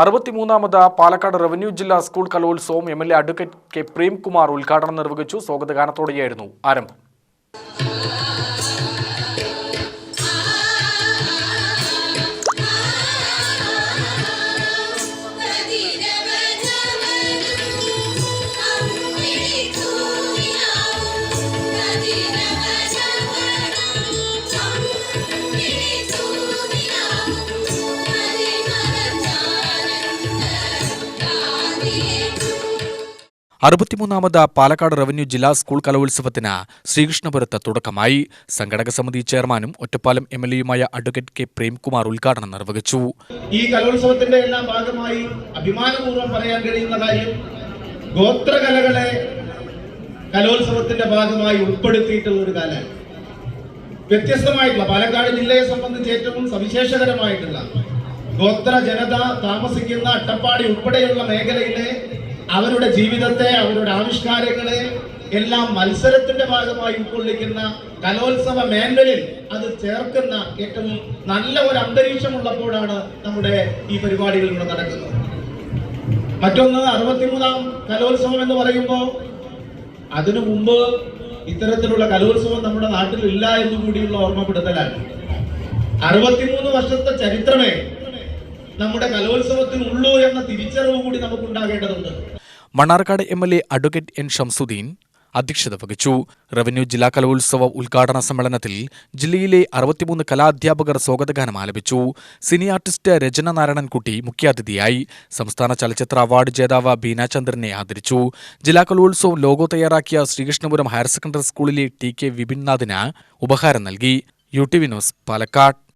അറുപത്തിമൂന്നാമത് Palakkad revenue ജില്ലാ school കലോത്സവം M L A advocate K Premkumar ഉദ്ഘാടനം നിർവഹിച്ചു. സ്വാഗതഗാനത്തോടെയായിരുന്നു ആരംഭം. അറുപത്തിമൂന്നാമത് പാലക്കാട് റവന്യൂ ജില്ലാ സ്കൂൾ കലോത്സവത്തിന് ശ്രീകൃഷ്ണപുരത്ത് തുടക്കമായി. സംഘടക സമിതി ചെയർമാനും ഒറ്റപ്പാലം എം എൽ എയുമായ അഡ്വക്കേറ്റ് കെ പ്രേംകുമാർ ഉദ്ഘാടനം നിർവഹിച്ചു. ഈ കലോത്സവത്തിന്റെ എല്ലാം ഭാഗമായി അഭിമാനപൂർവം പറയാൻ കഴിയുന്ന കാര്യം ഗോത്രകലകളെ കലോത്സവത്തിന്റെ ഭാഗമായി ഉൾപ്പെടുത്തിയിട്ടുള്ള ഒരു കല. വ്യത്യസ്തമായിട്ടുള്ള പാലക്കാട് ജില്ലയെ സംബന്ധിച്ച് ഏറ്റവും സവിശേഷകരമായിട്ടുള്ള ഗോത്ര ജനത താമസിക്കുന്ന അട്ടപ്പാടി ഉൾപ്പെടെയുള്ള മേഖലയിലെ അവരുടെ ജീവിതത്തെ അവരുടെ ആവിഷ്കാരങ്ങളെ എല്ലാം മത്സരത്തിന്റെ ഭാഗമായി ഉൾക്കൊള്ളിക്കുന്ന കലോത്സവ മാനുവലിൽ അത് ചേർക്കുന്ന ഏറ്റവും നല്ല ഒരു അന്തരീക്ഷം ഉള്ളപ്പോഴാണ് നമ്മുടെ ഈ പരിപാടികളിലൂടെ നടക്കുന്നത്. മറ്റൊന്ന് അറുപത്തിമൂന്നാം കലോത്സവം എന്ന് പറയുമ്പോൾ അതിനു മുമ്പ് ഇത്തരത്തിലുള്ള കലോത്സവം നമ്മുടെ നാട്ടിൽ ഇല്ല എന്ന് കൂടിയുള്ള ഓർമ്മപ്പെടുത്തലാണ്. അറുപത്തിമൂന്ന് വർഷത്തെ ചരിത്രമേ നമ്മുടെ കലോത്സവത്തിനുള്ളൂ എന്ന തിരിച്ചറിവ് കൂടി നമുക്ക് ഉണ്ടാകേണ്ടതുണ്ട് Mannarkkad M L A advocate N Shamsuddin അധ്യക്ഷത വഹിച്ചു. റവന്യൂ ജില്ലാ കലോത്സവ ഉദ്ഘാടന സമ്മേളനത്തിൽ ജില്ലയിലെ അറുപത്തിമൂന്ന് കലാധ്യാപകർ സ്വാഗതഗാനം ആലപിച്ചു. സിനി ആർട്ടിസ്റ്റ് രചന നാരായണൻകുട്ടി മുഖ്യാതിഥിയായി. സംസ്ഥാന ചലച്ചിത്ര അവാർഡ് ജേതാവ് ബീനാചന്ദ്രനെ ആദരിച്ചു. ജില്ലാ കലോത്സവം ലോഗോ തയ്യാറാക്കിയ ശ്രീകൃഷ്ണപുരം ഹയർ സെക്കൻഡറി സ്കൂളിലെ ടി കെ വിപിൻനാഥിന് ഉപഹാരം നൽകി. U T Vinos Palakkad.